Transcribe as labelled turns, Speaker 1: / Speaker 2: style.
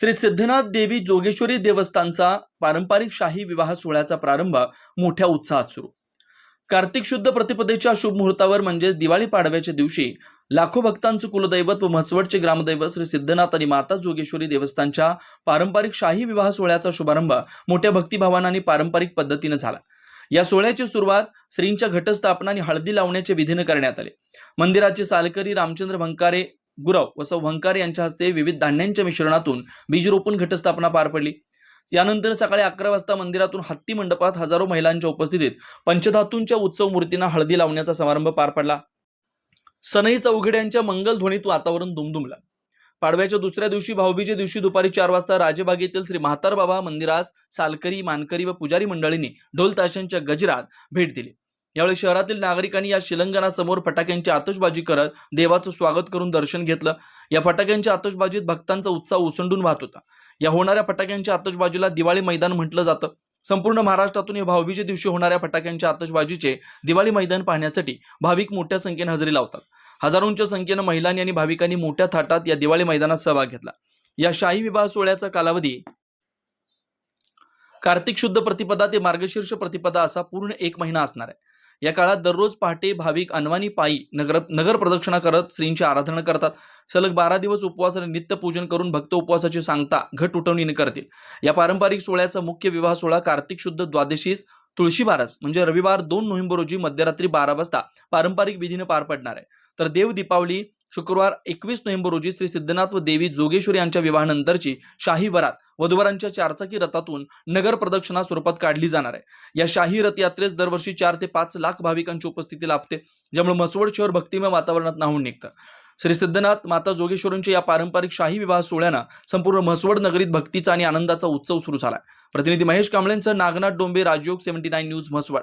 Speaker 1: श्री सिद्धनाथ देवी जोगेश्वरी देवस्थानचा पारंपरिक शाही विवाह सोहळ्याचा प्रारंभ मोठ्या उत्साहात सुरू. कार्तिक शुद्ध प्रतिपदेच्या शुभ मुहूर्तावर म्हणजेच दिवाळी पाडव्याच्या दिवशी लाखो भक्तांचं कुलदैवत व म्हसवडचे ग्रामदैवत श्री सिद्धनाथ आणि माता जोगेश्वरी देवस्थानच्या पारंपरिक शाही विवाह सोहळ्याचा शुभारंभ मोठ्या भक्तिभावानं आणि पारंपरिक पद्धतीनं झाला. या सोहळ्याची सुरुवात श्रींच्या घटस्थापना आणि हळदी लावण्याचे विधीनं करण्यात आले. मंदिराचे सालकरी रामचंद्र भंकारे गुरव व सौ यांच्या हस्ते विविध धान्यांच्या मिश्रणातून बीजरोपण घटस्थापना पार पडली. यानंतर सकाळी अकरा वाजता मंदिरातून हत्ती मंडपात हजारो महिलांच्या उपस्थितीत पंचधातूंच्या उत्सव मूर्तींना हळदी लावण्याचा समारंभ पार पडला. सनई चौघड्यांच्या मंगलध्वनीत वातावरण दुमदुमला. पाडव्याच्या दुसऱ्या दिवशी भाऊबीच्या दिवशी दुपारी चार वाजता राजबागेतील श्री म्हातार बाबा मंदिरास सालकरी मानकरी व पुजारी मंडळींनी ढोल ताशांच्या गजरात भेट दिली. यावेळी शहरातील नागरिकांनी या शिलंगणासमोर फटाक्यांची आतषबाजी करत देवाचं स्वागत करून दर्शन घेतलं. या फटाक्यांच्या आतषबाजीत भक्तांचा उत्साह ओसंडून वाहत होता. या होणाऱ्या फटाक्यांच्या आतषबाजीला दिवाळी मैदान म्हटलं जातं. संपूर्ण महाराष्ट्रातून या भाऊबीजे दिवशी होणाऱ्या फटाक्यांच्या आतषबाजीचे दिवाळी मैदान पाहण्यासाठी भाविक मोठ्या संख्येने हजेरी लावतात. हजारोंच्या संख्येनं महिलांनी आणि भाविकांनी मोठ्या थाटात या दिवाळी मैदानात सहभाग घेतला. या शाही विवाह सोहळ्याचा कालावधी कार्तिक शुद्ध प्रतिपदा ते मार्गशीर्ष प्रतिपदा असा पूर्ण एक महिना असणार आहे. या काळात दररोज पहाटे भाविक अनवानी पायी नगर नगर प्रदक्षिणा करत श्रींची आराधना करतात. सलग बारा दिवस उपवास आणि नित्यपूजन करून भक्त उपवासाची सांगता घट उठवणीने करतील. या पारंपरिक सोहळ्याचा मुख्य विवाह सोहळा कार्तिक शुद्ध द्वादशीस तुळशी बारस म्हणजे रविवार दोन नोव्हेंबर रोजी मध्यरात्री बारा वाजता पारंपरिक विधीने पार पडणार आहे. तर देव दीपावली शुक्रवार एकवीस नोव्हेंबर रोजी श्री सिद्धनाथ व देवी जोगेश्वरी यांच्या विवाहानंतरची शाही वरात वधुवरांच्या चारचाकी रथातून नगर प्रदक्षिणा स्वरूपात काढली जाणार आहे. या शाही रथयात्रेस दरवर्षी चार ते पाच लाख भाविकांची उपस्थिती लाभते ज्यामुळे मसवड शहर भक्तिमय वातावरणात नाहून निघतं. श्री सिद्धनाथ माता जोगेश्वरींच्या या पारंपरिक शाही विवाह सोहळ्यानं संपूर्ण म्हसवड नगरीत भक्तीचा आणि आनंदाचा उत्सव सुरू झाला प्रतिनिधी Mahesh कांबळेंसह Nagnath Dombe Rajyog seventy nine news Mhaswad.